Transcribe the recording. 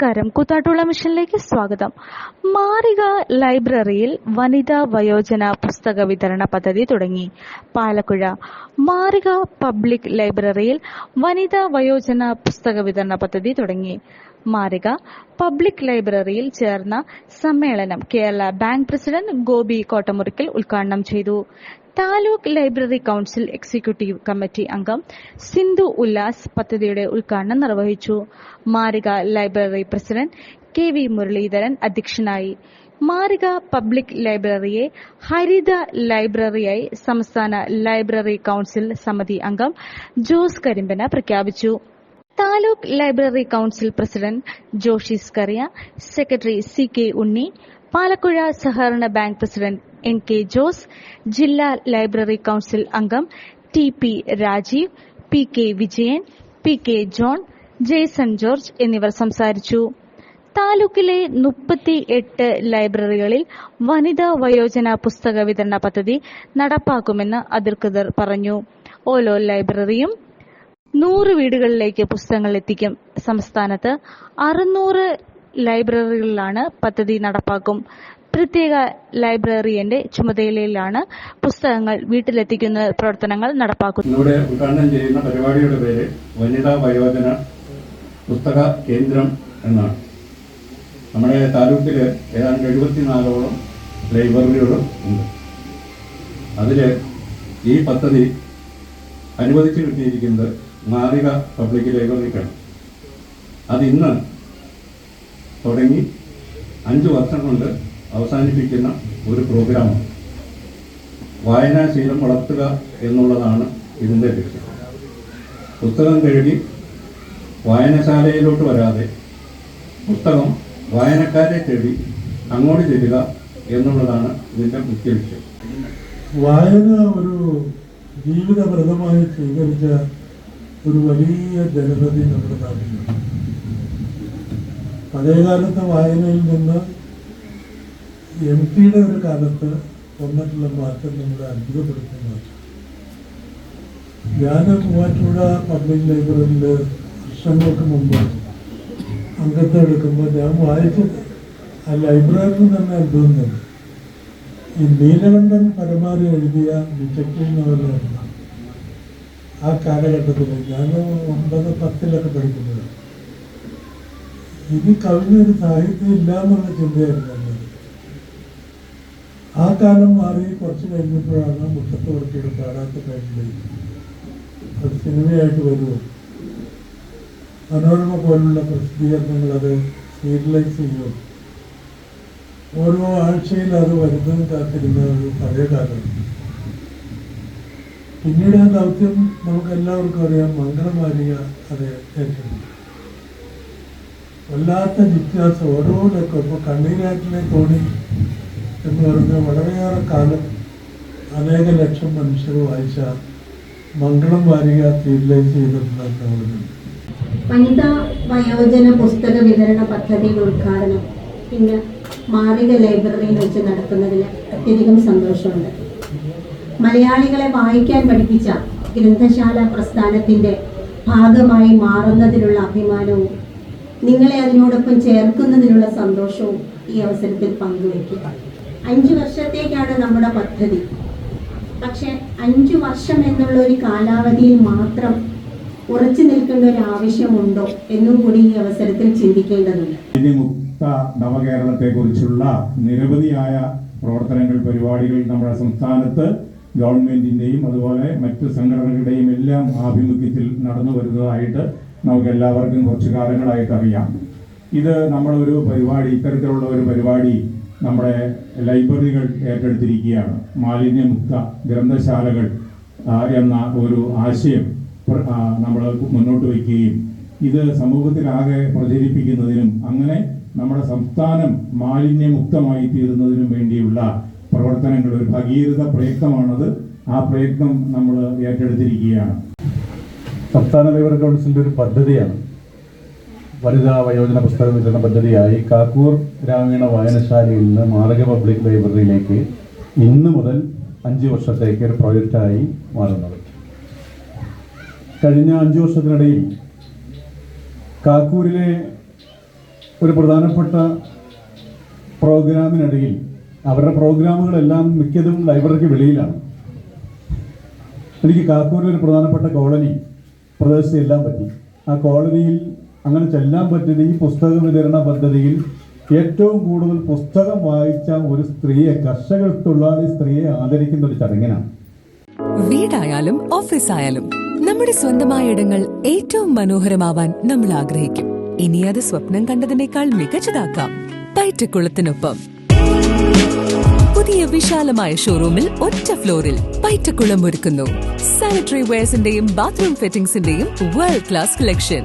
നമസ്കാരം. കൂത്താട്ടുള്ള മിഷനിലേക്ക് സ്വാഗതം. മാറിക ലൈബ്രറിയിൽ വനിതാ വയോജന പുസ്തക വിതരണ പദ്ധതി തുടങ്ങി. പാലക്കുഴ. മാറിക പബ്ലിക് ലൈബ്രറിയിൽ വനിതാ വയോജന പുസ്തക വിതരണ പദ്ധതി തുടങ്ങി. മാറിക പബ്ലിക് ലൈബ്രറിയിൽ ചേർന്ന സമ്മേളനം കേരള ബാങ്ക് പ്രസിഡന്റ് ഗോപി കോട്ടമുറിക്കൽ ഉദ്ഘാടനം ചെയ്തു. Taluk library council executive committee അംഗം സിന്ധു ഉല്ലാസ് പദ്ധതിയുടെ ഉദ്ഘാടനം നിർവഹിച്ചു. Marika library president K V Muraleedharan അധ്യക്ഷനായി. മാറിക പബ്ലിക് ലൈബ്രറിയെ ഹരിത ലൈബ്രറിയായി സംസ്ഥാന ലൈബ്രറി കൗൺസിൽ സമിതി അംഗം ജോസ് കരിമ്പന പ്രഖ്യാപിച്ചു. Taluk library council president Joshi Scaria secretary C K Unni Palakkuzha സഹകരണ bank president N K Jose ജില്ലാ ലൈബ്രറി കൗൺസിൽ അംഗം T P Rajeev P K Vijayan P K John Jaison George എന്നിവർ സംസാരിച്ചു. താലൂക്കിലെ മുപ്പത്തി എട്ട് ലൈബ്രറികളിൽ വനിതാ വയോജന പുസ്തക വിതരണ പദ്ധതി നടപ്പാക്കുമെന്ന് അധികൃതർ പറഞ്ഞു. ഓരോ ലൈബ്രറിയും നൂറ് വീടുകളിലേക്ക് പുസ്തകങ്ങൾ എത്തിക്കും. സംസ്ഥാനത്ത് അറുന്നൂറ് ലൈബ്രറികളിലാണ് പദ്ധതി നടപ്പാക്കും. പ്രത്യേക ലൈബ്രറിയന്റെ ചുമതലയിലാണ് പുസ്തകങ്ങൾ വീട്ടിലെത്തിക്കുന്ന പ്രവർത്തനങ്ങൾ നടപ്പാക്കുന്നത്. ഇവിടെ ഉദ്ഘാടനം ചെയ്യുന്ന പരിപാടിയുടെ പേര് വനിതാ വയോജന പുസ്തക കേന്ദ്രം എന്നാണ്. നമ്മുടെ താലൂക്കിൽ ഏതാണ്ട് എഴുപത്തിനാലോളം ലൈബ്രറികളും ഉണ്ട്. അതിൽ ഈ പദ്ധതി അനുവദിച്ചു കിട്ടിയിരിക്കുന്നത് മാറിക പബ്ലിക് ലൈബ്രറിക്കാണ്. അത് ഇന്ന് തുടങ്ങി അഞ്ച് വർഷം കൊണ്ട് അവസാനിപ്പിക്കുന്ന ഒരു പ്രോഗ്രാമാണ് വായനാശീലം വളർത്തുക എന്നുള്ളതാണ് ഇതിന്റെ ലക്ഷ്യം. പുസ്തകം കഴുകി വായനശാലയിലോട്ട് വരാതെ പുസ്തകം വായനക്കാരെ തേടി അങ്ങോട്ട് ചെല്ലുക എന്നുള്ളതാണ് ഇതിന്റെ മുഖ്യ ലക്ഷ്യം. വായന ഒരു ജീവിതപ്രദമായി സ്വീകരിച്ച ഒരു വലിയ ജനപതി നമ്മുടെ നാട്ടിലുണ്ട് പഴയകാലത്തെ വായനയിൽ നിന്ന് എം പിയുടെ ഒരു കാലത്ത് വന്നിട്ടുള്ള മാറ്റം നമ്മളെ അത്ഭുതപ്പെടുത്തുന്ന മാറ്റം. ഞാൻ മൂവാറ്റുപുഴ പബ്ലിക് ലൈബ്രറിയിൽ വർഷങ്ങൾക്ക് മുമ്പ് അംഗത്വം എടുക്കുമ്പോൾ ഞാൻ വായിച്ചത് ആ ലൈബ്രറിയിൽ തന്നെ അത്ഭുതം. തന്നെ ഈ നീലകണ്ഠൻ പരമാവധി എഴുതിയ ഡിറ്റക്റ്റീവ് ആ കാലഘട്ടത്തിൽ ഞാൻ ഒമ്പത് പത്തിലൊക്കെ പഠിക്കുന്നത് ഇനി കവിഞ്ഞൊരു സാഹിത്യം ഇല്ല എന്നുള്ള ചിന്തയായിരുന്നു ആ കാലം മാറി കുറച്ച് കഴിഞ്ഞപ്പോഴാണ് മുട്ടത്ത് വർക്കിയുടെ പാടാത്ത ടൈമിലേക്ക് അത് സിനിമയായിട്ട് വരുമോ മനോരമ പോലുള്ള പ്രസിദ്ധീകരണങ്ങൾ അത് സീരിയലൈസ് ചെയ്യുമോ ഓരോ ആഴ്ചയിൽ അത് വരുന്നത് കാത്തിരുന്ന ഒരു പഴയ കാലം. പിന്നീട് ആ ദൗത്യം നമുക്ക് എല്ലാവർക്കും അറിയാം മംഗളമാരിക അത് ഏറ്റെടുത്തു. വല്ലാത്ത ജിജ്ഞാസ ഓരോ ലക്കം ഇപ്പോൾ കണ്ണീരാറ്റിലെ തോണി എന്ന് പറഞ്ഞ വളരെയേറെ കാലം അനേക ലക്ഷം മനുഷ്യർ വായിച്ച മംഗളം വാരിക സീരിയലൈസ് ചെയ്തിട്ടുള്ള വനിതാ വയോജന പുസ്തക വിതരണ പദ്ധതിയുടെ ഉദ്ഘാടനം ഇന്ന് മാറിക ലൈബ്രറിയിൽ വെച്ച് നടക്കുന്നതിൽ അത്യധികം സന്തോഷമുണ്ട്. മലയാളികളെ വായിക്കാൻ പഠിപ്പിച്ച ഗ്രന്ഥശാല പ്രസ്ഥാനത്തിന്റെ ഭാഗമായി മാറുന്നതിനുള്ള അഭിമാനവും നിങ്ങളെ അതിനോടൊപ്പം ചേർക്കുന്നതിനുള്ള സന്തോഷവും ഈ അവസരത്തിൽ പങ്കുവയ്ക്കുക. അഞ്ച് വർഷത്തേക്കാണ് നമ്മുടെ പദ്ധതി. പക്ഷെ അഞ്ചു വർഷം എന്നുള്ള ഒരു കാലാവധിയിൽ മാത്രം ഉറച്ചു നിൽക്കേണ്ട ഒരു ആവശ്യമുണ്ടോ എന്നും കൂടി ഈ അവസരത്തിൽ ചിന്തിക്കേണ്ടതുണ്ട്. മുക്ത നവകേരളത്തെക്കുറിച്ചുള്ള നിരവധിയായ പ്രവർത്തനങ്ങൾ പരിപാടികൾ നമ്മുടെ സംസ്ഥാനത്ത് ഗവൺമെന്റിന്റെയും അതുപോലെ മറ്റ് സംഘടനകളുടെയും എല്ലാം ആഭിമുഖ്യത്തിൽ നടന്നു വരുന്നതായിട്ട് നമുക്ക് എല്ലാവർക്കും കുറച്ചു കാലങ്ങളായിട്ട് അറിയാം. ഇത് നമ്മളൊരു പരിപാടി ഇത്തരത്തിലുള്ള ഒരു പരിപാടി നമ്മുടെ ലൈബ്രറികൾ ഏറ്റെടുത്തിരിക്കുകയാണ് മാലിന്യമുക്ത ഗ്രന്ഥശാലകൾ എന്ന ഒരു ആശയം നമ്മൾ മുന്നോട്ട് വയ്ക്കുകയും ഇത് സമൂഹത്തിലാകെ പ്രചരിപ്പിക്കുന്നതിനും അങ്ങനെ നമ്മുടെ സംസ്ഥാനം മാലിന്യമുക്തമായി തീരുന്നതിനും വേണ്ടിയുള്ള പ്രവർത്തനങ്ങൾ ഒരു ഭഗീരഥ പ്രയത്നമാണത്. ആ പ്രയത്നം നമ്മൾ ഏറ്റെടുത്തിരിക്കുകയാണ്. സംസ്ഥാന ലൈബ്രറി കൗൺസിലിന്റെ ഒരു പദ്ധതിയാണ് വനിതാ വയോജന പുസ്തക വിതരണ പദ്ധതിയായി കാക്കൂർ ഗ്രാമീണ വായനശാലയിൽ നിന്ന് മാർഗ പബ്ലിക് ലൈബ്രറിയിലേക്ക് ഇന്ന് മുതൽ അഞ്ച് വർഷത്തേക്ക് ഒരു പ്രോജക്റ്റായി മാറുന്നത്. കഴിഞ്ഞ അഞ്ച് വർഷത്തിനിടയിൽ കാക്കൂരിലെ ഒരു പ്രധാനപ്പെട്ട പ്രോഗ്രാമിനിടയിൽ അവരുടെ പ്രോഗ്രാമുകളെല്ലാം മിക്കതും ലൈബ്രറിക്ക് വെളിയിലാണ്. എനിക്ക് കാക്കൂരിൽ ഒരു പ്രധാനപ്പെട്ട കോളനി പ്രദേശത്തെല്ലാം പറ്റി. ആ കോളനിയിൽ അങ്ങനെ ചെല്ലാൻ പറ്റിയത് ഈ പുസ്തക വിതരണ പദ്ധതിയിൽ ഏറ്റവും കൂടുതൽ പുസ്തകം വായിച്ച ഒരു സ്ത്രീയെ കർഷക തൊഴിലാളി സ്ത്രീയെ ആദരിക്കുന്ന ഒരു ചടങ്ങിനാണ്. വീടായാലും ഓഫീസ് ആയാലും നമ്മുടെ സ്വന്തമായ ഇടങ്ങൾ ഏറ്റവും മനോഹരമാവാൻ നമ്മൾ ആഗ്രഹിക്കും. ഇനി അത് സ്വപ്നം കണ്ടതിനേക്കാൾ മികച്ചതാക്കാം. പയറ്റക്കുളത്തിനൊപ്പം പുതിയ വിശാലമായ ഷോറൂമിൽ ഒറ്റ ഫ്ലോറിൽ പയറ്റക്കുളം ഒരുക്കുന്നു. സാനിറ്ററി വെയർസിന്റെയും ബാത്റൂം ഫിറ്റിംഗ്സിന്റെയും വേൾഡ് ക്ലാസ് കളക്ഷൻ